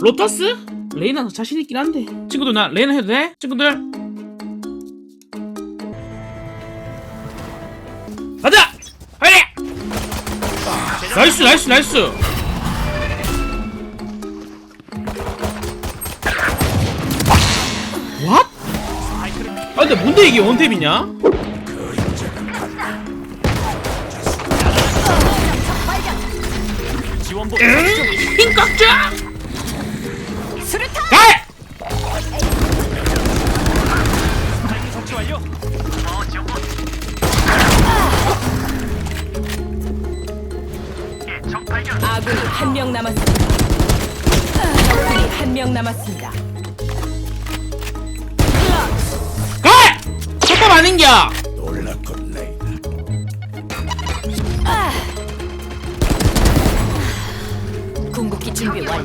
로터스? 레이나 자신 있긴 한데 친구들 나 레이나 해도 돼? 친구들 가자! 화이팅! 나이스 나이스 나이스 왓? 아 근데 뭔데 이게 원탭이냐? 지원부 흰 깍자! 명 남았습니다. 적군이 한 명 남았습니다. 가! 첫밥 아닌겨! 궁극기 준비 완료.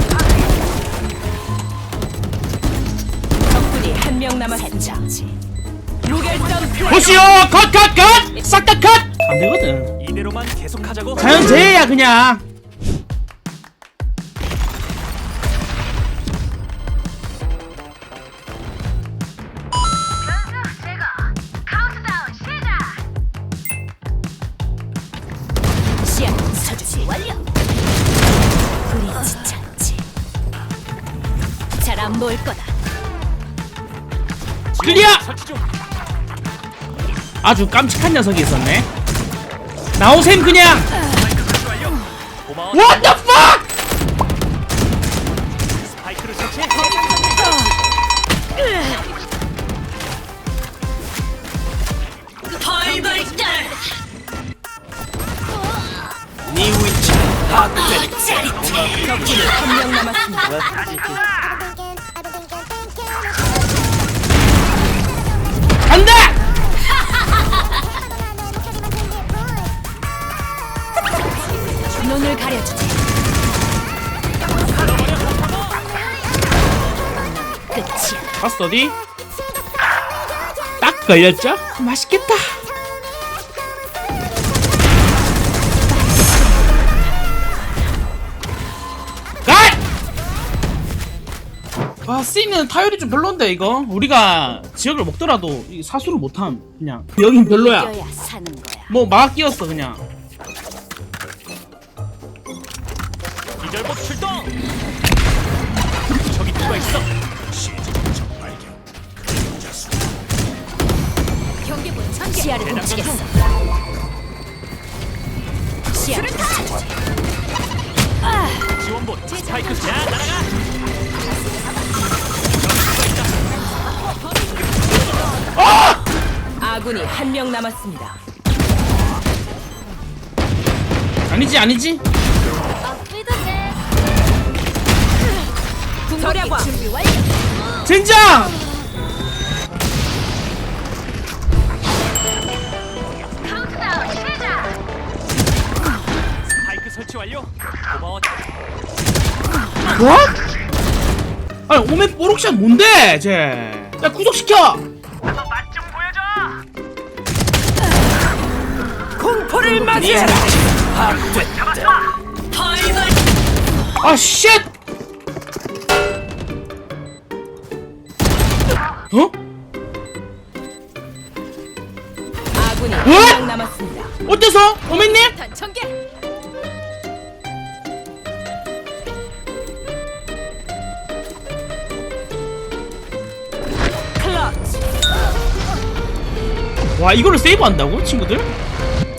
적군이 한 명 남았습니다. 무결점 플레이. 보시오! 컷! 컷! 컷! 싹 다 컷! 안 되거든 이대로만 계속하자고. 자연재해야 그냥 안 보일 거다. 클리어! 아주 깜찍한 녀석이 있었네 나오셈 그냥. What the fuck! 스파이크를 설치. 벌벌 떨. 네 위치 파악됐. 적군이 한명 남았습니다. 간다! 눈을 가려주지. 끝이야. 봤어 어디? 딱 걸렸죠? 맛있겠다 아 쓰이는 타율이 좀 별론데 이거 우리가 지역을 먹더라도 이 사수를 못함 그냥 여긴 별로야 이겨야 사는 거야. 뭐막 끼웠어 그냥 기절복 출동. 저기 누가 있어? 경계부 전개. 시야를 훔치겠어. 시야를 훔치지. 지원부 스파이크 자 날아가. 아군이 한 명 남았습니다. 아니지 아니지 절약과 준비 완료. 젠장! 설치 완료. 고마워. 뭐? 아니 오멘 뽀록샷 뭔데 쟤? 야 구속시켜! 공포를 맞이해라. 벌벌. 아 쉣! 어? 아군이 한 뭐? 명 남았습니다. 어때서? 탄 전개. 클러치. 와 이거를 세이브한다고 친구들?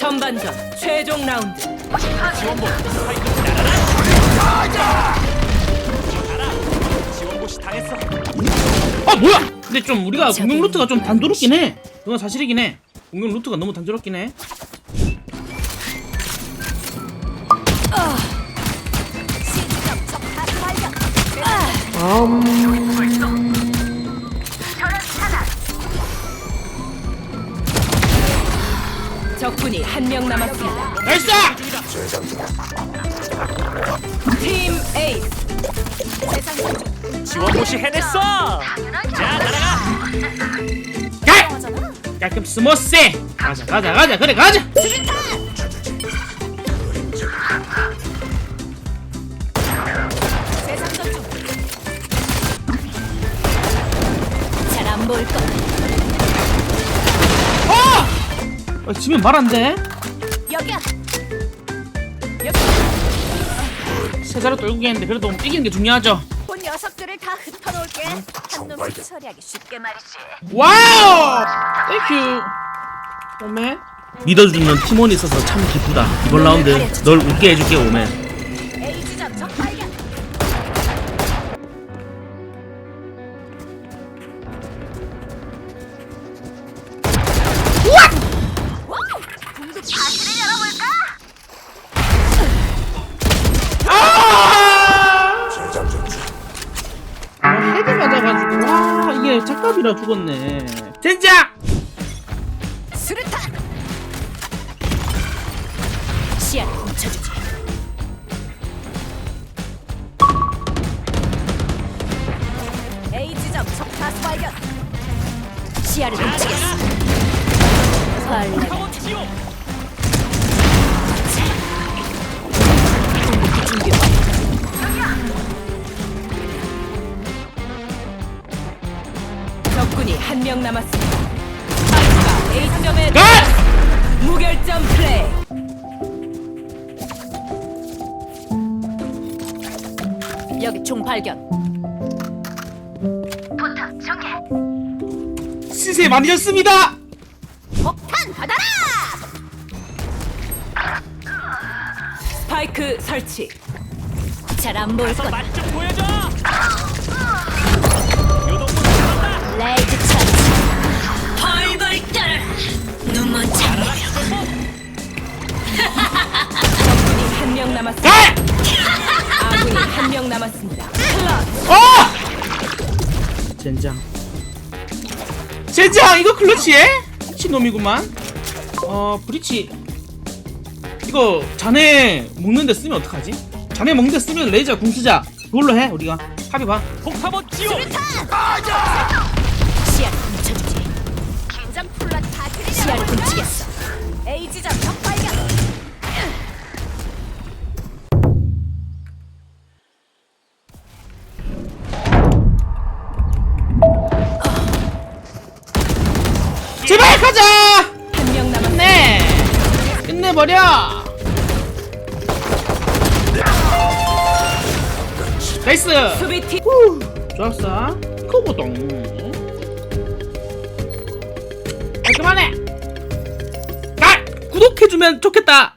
전반전 최종 라운드. 지원부 스파이크 날아라. 지원부 시 당했어. 아 뭐야? 근데 좀 우리가 공격 루트가 좀 단조롭긴 해. 그건 사실이긴 해. 공격 루트가 너무 단조롭긴 해. 적군이 한 명 남았습니다. 나이스! 팀 에이스. 지원부 시 해냈어. 자 날아가. 가! 깔끔 스머스! 가자 가자 가자 그래 가자! 아, 지면 말 안 돼. 여기야. 세자로 떨고 했는데 그래도 이기는 게 중요하죠. 본 녀석들을 다 흩어놓을게. 한 놈씩 처리하기 쉽게 말이지. 와우! 땡큐. 오맨. 믿어주는 팀원이 있어서 참 기쁘다. 이번 라운드 널 웃게 해줄게 오맨. 작갑이라 죽었네. 젠장! 수류탄! 시야를 훔쳐주지. A 지점 적 다수 발견. 시야를 훔치겠어. 벌레 명 남았습니다. 파이크가 A 지점에 가! 무결점 플레이. 여기 총 발견. 시세 많이 졌습니다. 폭탄 받아라! 스파이크 설치. 잘 안 보일 서 것. 맛좀 보여줘. 요동문 들어간다. 레이드 적군이 한 명 남았습니다. 가! 아군이 한 명 남았습니다. 클럽. 어! 젠장. 젠장 이거 클러치해? 미친놈이구만. 어 브리치. 이거 자네 먹는데 쓰면 어떡하지? 자네 먹는데 쓰면 레이저 궁 쓰자. 그걸로 해 우리가. 합의 봐. 폭타워 지옥. 시야 시야를 훔치겠어. A 지점 적 발견. 제발 가자. 한 명 남았습니다. 네. 끝내버려. 나이스. 수비팀 후, 좋았어. 크고동. 깔끔하네. 아, 구독해주면 좋겠다.